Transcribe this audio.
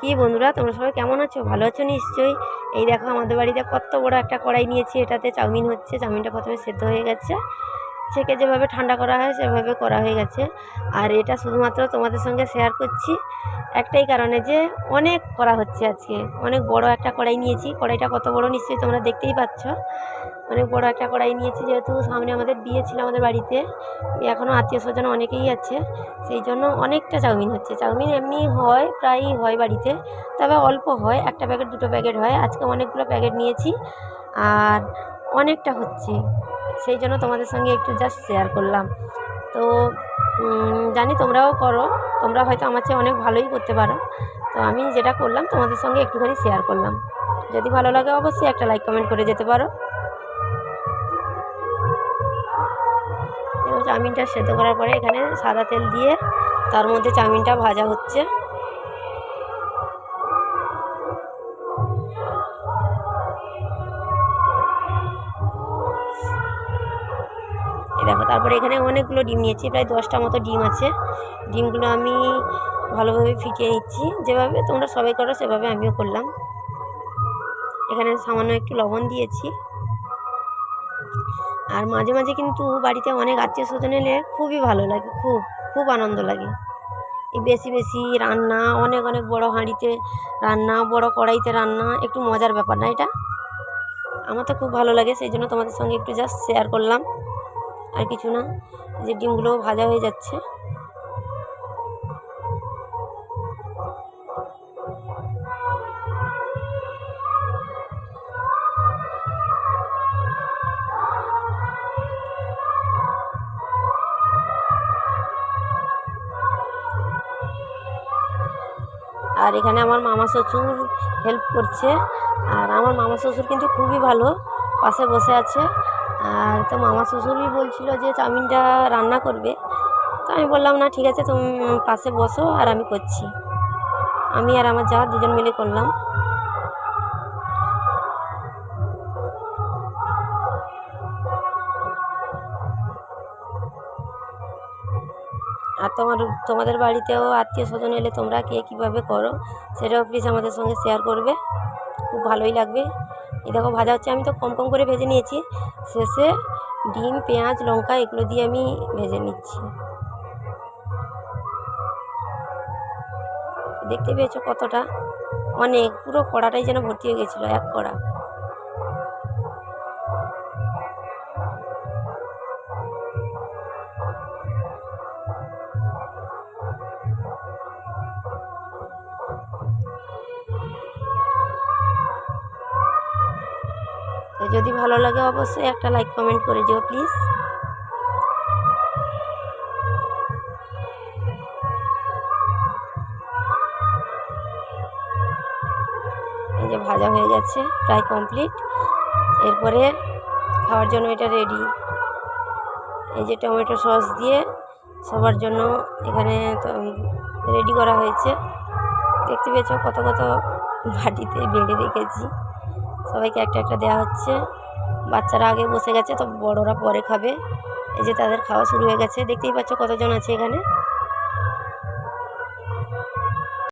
কি বন্ধুরা, তোমরা সবাই কেমন আছো? ভালো আছো নিশ্চয়ই? এই দেখো, আমাদের বাড়িতে কত বড় একটা কড়াই নিয়েছি। এটাতে চাউমিন হচ্ছে, চাউমিনটা প্রথমে সেদ্ধ হয়ে গেছে। ছেঁকে যেভাবে ঠান্ডা করা হয়, সেভাবে করা হয়ে গেছে। আর এটা শুধুমাত্র তোমাদের সঙ্গে শেয়ার করছি। একটাই কারণে যে অনেক করা হচ্ছে আজকে। অনেক বড় একটা কড়াই নিয়েছি। কড়াইটা কত বড় নিশ্চয়ই তোমরা দেখতেই পাচ্ছ। অনেক বড় একটা কড়াই নিয়েছি যেহেতু সামনে আমাদের বিয়ে ছিল আমাদের বাড়িতে। এখনও আত্মীয় স্বজন অনেকেই আছে। সেই জন্য অনেকটা চাউমিন হচ্ছে। চাউমিন এমনি হয়, প্রায়ই হয় বাড়িতে। তবে অল্প হয়। একটা প্যাকেট দুটো প্যাকেট হয়। আজকে অনেকগুলো প্যাকেট নিয়েছি। আর অনেকটা হচ্ছে। সেই জন্য তোমাদের সঙ্গে একটু জাস্ট শেয়ার করলাম। তো জানি তোমরাও করো, তোমরা হয়তো আমার চেয়ে অনেক ভালোই করতে পারো। তো আমি যেটা করলাম, তোমাদের সঙ্গে একটুখানি শেয়ার করলাম। যদি ভালো লাগে অবশ্যই একটা লাইক কমেন্ট করে যেতে পারো। চাউমিনটা সেদ্ধ করার পরে এখানে সাদা তেল দিয়ে তার মধ্যে চাউমিনটা ভাজা হচ্ছে। দেখো, তারপরে এখানে অনেকগুলো ডিম নিয়েছি, প্রায় দশটা মতো ডিম আছে। ডিমগুলো আমি ভালোভাবে ফিটিয়ে নিচ্ছি। যেভাবে তোমরা সবাই করো, সেভাবে আমিও করলাম। এখানে সামান্য একটু লবণ দিয়েছি। আর মাঝে মাঝে কিন্তু বাড়িতে অনেক আত্মীয় স্বজন এলে খুবই ভালো লাগে, খুব খুব আনন্দ লাগে। এই বেশি বেশি রান্না, অনেক অনেক বড় হাঁড়িতে রান্না, বড় কড়াইতে রান্না, একটু মজার ব্যাপার, না এটা? আমার তো খুব ভালো লাগে, সেই জন্য তোমাদের সঙ্গে একটু জাস্ট শেয়ার করলাম। আর কিছু না, যে ডিমগুলোও ভাজা হয়ে যাচ্ছে। আর এখানে আমার মামা শ্বশুর হেল্প করছে। আর আমার মামা শ্বশুর কিন্তু খুবই ভালো, পাশে বসে আছে। আর তো মামা শ্বশুরই বলছিল যে চাউমিনটা রান্না করবে। তো আমি বললাম, না, ঠিক আছে, তুমি পাশে বসো আর আমি করছি। আমি আর আমার যা দুজন মিলে করলাম। আর তোমার, তোমাদের বাড়িতেও আত্মীয় স্বজন এলে তোমরা কে কীভাবে করো, সেটাও প্লিজ আমাদের সঙ্গে শেয়ার করবে। খুব ভালোই লাগবে। এই দেখো ভাজা হচ্ছে, আমি তো কম কম করে ভেজে নিয়েছি। শেষে ডিম, পেঁয়াজ, লঙ্কা, এগুলো দিয়ে আমি ভেজে নিচ্ছি। দেখতে পেয়েছ কতটা? অনেক পুরো কড়াটাই যেন ভর্তি হয়ে গেছিল, এক কড়া। যদি ভালো লাগে অবশ্যই একটা লাইক কমেন্ট করে যেও প্লিজ এই যে ভাজা হয়ে যাচ্ছে প্রায় কমপ্লিট এরপরে খাওয়ার জন্য এটা রেডি এই যে টমেটো সস দিয়ে সবার জন্য এখানে রেডি করা হয়েছে। দেখতে পেয়েছ কত কত বাটিতে বেড়ে রেখেছি। সবাইকে একটা একটা দেওয়া হচ্ছে। বাচ্চারা আগে বসে গেছে, তো বড়রা পরে খাবে। এই যে তাদের খাওয়া শুরু হয়ে গেছে। দেখতেই পাচ্ছ কতজন আছে এখানে।